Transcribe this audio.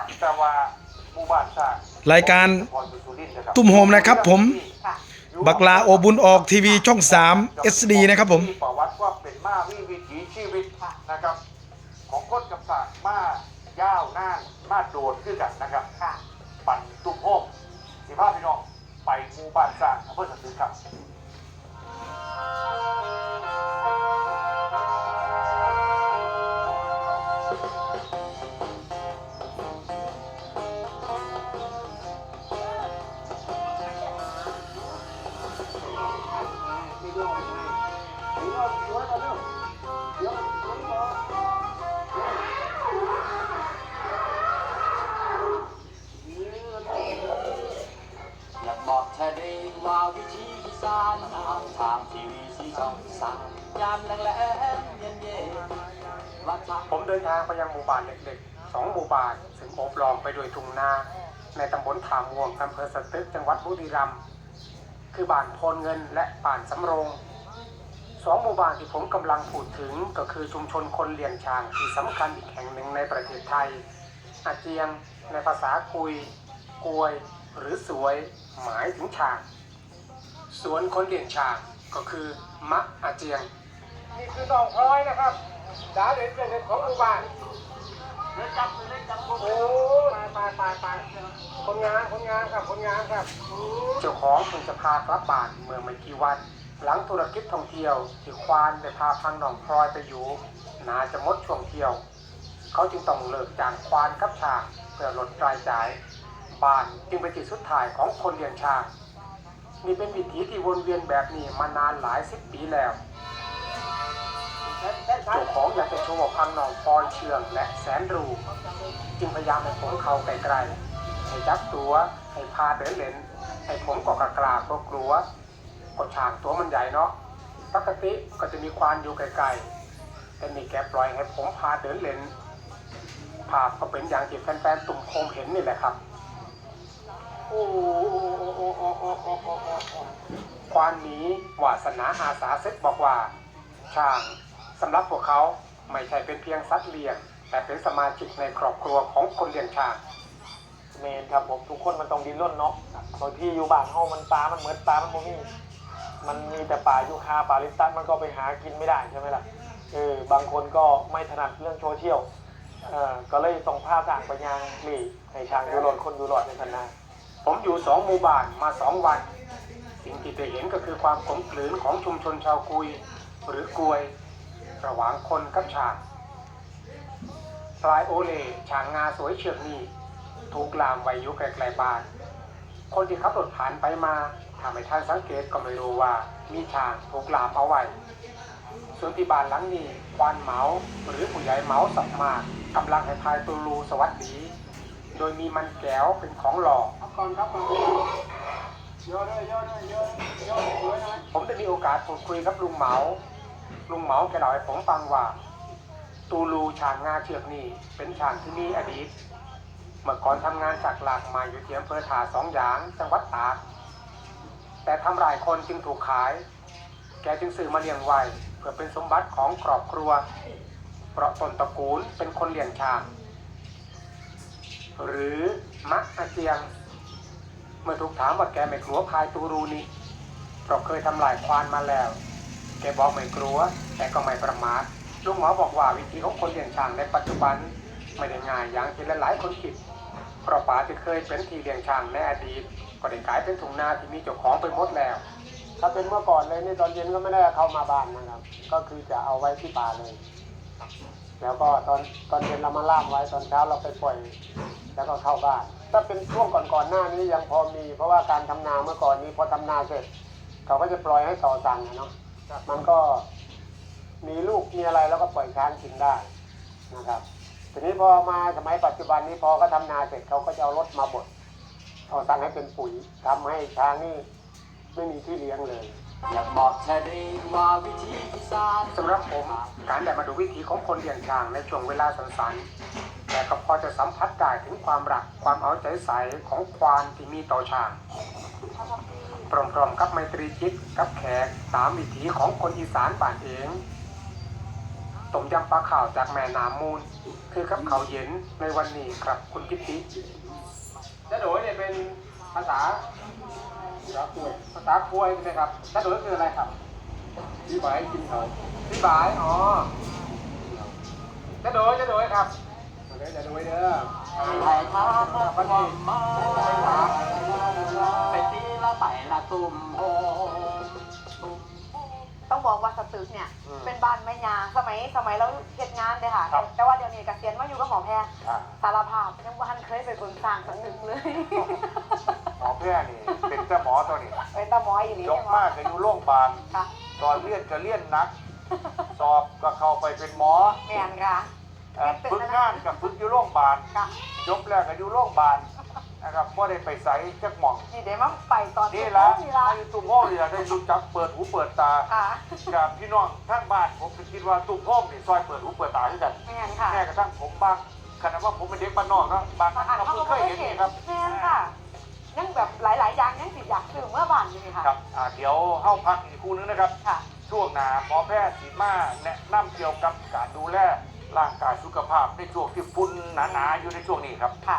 ร้างรายการตุ้ตุ้มโฮมนะครับผมค่ะบักลาโอบุญออกทีวีช่อง 3 SD นะครับผมประวัติว่าเป็นมาวิวิถีชีวิตนะครับ ของคนกับสร้างมายาวนานมาโดดขึ้นกันนะครับค่ะปั่นตุ้มโฮมสิพาพี่น้องไปหมู่บ้านสร้างอำเภอสตึกครับ อยากบอกเธอได้ว่าวิธีอีสานทางทางทีวีสีช่องสามยามแรงแรงเย็นเย็นว่าทาง ผมเดินทางไปยังหมู่บ้านเล็กๆสองหมู่บ้านซึ่งโอบล้อมไปโดวยทุ่งนาในตำบลถามวงอำเภอสตึกจังหวัดบุรีรัมย์ คือบ้านโพนเงินและบ้านสำโรงสองหมู่บ้านที่ผมกำลังพูดถึงก็คือชุมชนคนเลียงช้างที่สำคัญอีกแห่งหนึ่งในประเทศไทย อาเจียง ในภาษาคุยกวย หรือสวย หมายถึงช้างสวนคนเลียงช้างก็คือมะอาเจียง นี่คือน้องพลอยนะครับดาเด่นเป็นของหมู่บ้าน เล่นจับเล่นจับพวกโอ้ไปไปไปคนงานคนงานครับคนงานครับเจ้าของเพิ่งจะพากลับบ้านเมื่อไม่กี่วัน หลังธุรกิจท่องเที่ยวที่ควานได้พาพังหนองพลอยไปอยู่น่าจะหมดช่วงเที่ยว เขาจึงต้องเลิกจ้างควานกับช้างเพื่อลดรายจ่าย บ้านจึงเป็นที่สุดท้ายของคนเลี้ยงช้างนี่เป็นวิถีที่วนเวียนแบบนี้มานานหลายสิบปีแล้ว เจ้าของอยากจะโชว์พังหนองพลอยเชืองและแสนรูจึงพยายามให้ผมเข้าไกลๆให้จับตัวให้พาเดินเล่นให้ผมก็กกลาก็กลัวกดฉากตัวมันใหญ่เนาะปกติก็จะมีควานอยู่ไกลๆแต่นี่แกปล่อยให้ผมพาเดินเล่นภาพก็เป็นอย่างที่แฟนๆตุ่มโคมเห็นนี่แหละครับโอ้ควานนี้วาสนาอาสาเซ็ตบอกว่าช้าง สำหรับพวกเขาไม่ใช่เป็นเพียงสัตว์เลี้ยง แต่เป็นสมาชิกในครอบครัวของคนเลี้ยงช้างเมนครับผมทุกคนมันต้องดิ้นรนเนาะบางที่อยู่บ้านเฮามันปลา มันเหมือนปลา มันบ่มีมันมีแต่ปลายูคาปลาลิปตัสมันก็ไปหากินไม่ได้ใช่ไหมล่ะเออบางคนก็ไม่ถนัดเรื่องโซเชียลเออก็เลยต้องพาต่างไปยังนี่ให้ช้างอยู่รอดคนอยู่รอดในพันนาผมอยู่สองหมู่บ้านมาสองวัน สิ่งที่ได้เห็นก็คือความกลมกลืนของชุมชนชาวกุย หรือกวย ระหว่างคนกับช้างปลายโอเล่ช้างงาสวยเชือกนี้ถูกลามไว้อยู่ไกลๆบ้าน คนที่ขับรถผ่านไปมาถ้าไม่ทันสังเกตก็ไม่รู้ว่ามีช้างถูกลามเอาไว้ส่วนที่บ้านหลังนี้ควานเหมาหรือผู้ใหญ่เหมาสับมากกำลังให้พายตูรูสวัสดีโดยมีมันแก้วเป็นของหล่อผมได้มีโอกาสพูดคุยกับลุงเหมา ลุงเหมาแกเล่าให้ผมฟังว่า ตูลูชางงาเชือกนี้เป็นชางที่มีอดีต เมื่อก่อนทำงานจากหลักมาอยู่ที่อำเภอถาสองหยางจังหวัดตากแต่ทำหลายคนจึงถูกขาย แกจึงซื้อมาเลี้ยงไว้เพื่อเป็นสมบัติของครอบครัว เพราะตนตระกูลเป็นคนเลี้ยงชางหรือมักอาเจียง เมื่อถูกถามว่าแกไม่กลัวพายตูรูนี่เพราะเคยทำลายควานมาแล้ว แกบอกไม่กลัว แต่ก็ไม่ประมาทลุงหมอบอกว่าวิธีของคนเลี้ยงช้างในปัจจุบัน ไม่ได้ง่ายอย่างที่หลายๆคนคิดเพราะป่าที่เคยเป็นที่เลี้ยงช้างในอดีต ก็ได้กลายเป็นทุ่งนาที่มีเจ้าของไปหมดแล้ว ถ้าเป็นเมื่อก่อนเลยนี่ตอนเย็นก็ไม่ได้เข้ามาบ้านนะครับ ก็คือจะเอาไว้ที่ป่าเลยแล้วก็ตอนตอนเย็นเรามาล่ามไว้ตอนเช้าเราไปปล่อย แล้วก็เข้าบ้าน ถ้าเป็นช่วงก่อนๆหน้านี้ยังพอมี เพราะว่าการทำนาเมื่อก่อนนี้พอทำนาเสร็จ เขาก็จะปล่อยให้ต่อสั่งนะเนาะ มันก็มีลูกมีอะไรแล้วก็ปล่อยช้างกินได้นะครับ ทีนี้พอมาสมัยปัจจุบันนี้พอเขาทำนาเสร็จเขาก็จะเอารถมาบดเอาสั่งให้เป็นปุ๋ยทำให้ช้างนี่ไม่มีที่เลี้ยงเลยอยากบอกเธอได้ว่าวิธีอีสานสำหรับผมการได้มาดูวิถีของคนเลี้ยงช้างในช่วงเวลาสั้นๆแต่ก็พอจะสัมผัสได้ถึงความรักความเอาใจใส่ของควานที่มีต่อช้าง พร้อมๆกับไมตรีจิตกับแขกตามวิถีของคนอีสานบ้านเองต้มยำปลาข่าวจากแม่น้ำมูล คือกับเขาเย็นในวันนี้ครับคุณกิตติจะโดยเนี่ยเป็นภาษาภาษาคุยภาษาคุยใช่ไหมครับจะโดยคืออะไรครับพี่บายกินเขาพี่บายอ๋อจะโดยจะโดยครับเดี๋ยวจะโดยเด้อไทยทางความาเป็น บอกว่าสตึกเนี่ยอืมเป็นบ้านแม่ยาสมัยสมัยเราเฮ็ดงานเลยค่ะ ครับ แต่ว่าเดี๋ยวนี้เกษียณมาอยู่กับหมอแพทย์อ่าสารภาพยังบ้านเคยไปคนสร้างสตึกเลยหมอแพทย์นี่เป็นแต่หมอตัวนี้เป็นตาหมออยู่นี่ยกมากก็อยู่โรงพยาบาลค่ะตอนเรียนก็เรียนหนัก สอบก็เข้าไปเป็นหมอแมนค่ะ เอ่อฝึกงานกับฝึกอยู่โรงพยาบาลค่ะ จบแล้วก็อยู่โรงพยาบาล นะครับพ่ได้ไปใส่จักหม่องนี่เดี๋ยวมาไปตอนนี่ทุ่มละนี่ละไอ้ตุ้มโง่นี่ละได้รู้จักเปิดหูเปิดตาค่ะกับพี่น้องทั้งบ้านผมก็คิดว่าตุ้มโง่นี่ซอยเปิดหูเปิดตาด้วยกันแมนค่ะแม้กระทั่งผมบ้างขณะว่าผมเป็นเด็กบ้านนอกเนาะบางครั้งอ่านเราเขาเพิ่งก็เคยไม่เห็นเห็นนี่ครับแมนค่ะยังแบบหลาย ๆ อย่างยังสิอยากซื้อเมื่อวานอยู่นี่ค่ะครับอ่าเดี๋ยวเข้าพักอีกคู่นึงนะครับ ค่ะ ช่วงหน้าหมอแพทย์สีมาแนะนำเกี่ยวกับการดูแลร่างกายสุขภาพในช่วงที่ฝุ่นหนาๆอยู่ในช่วงนี้ครับ ค่ะ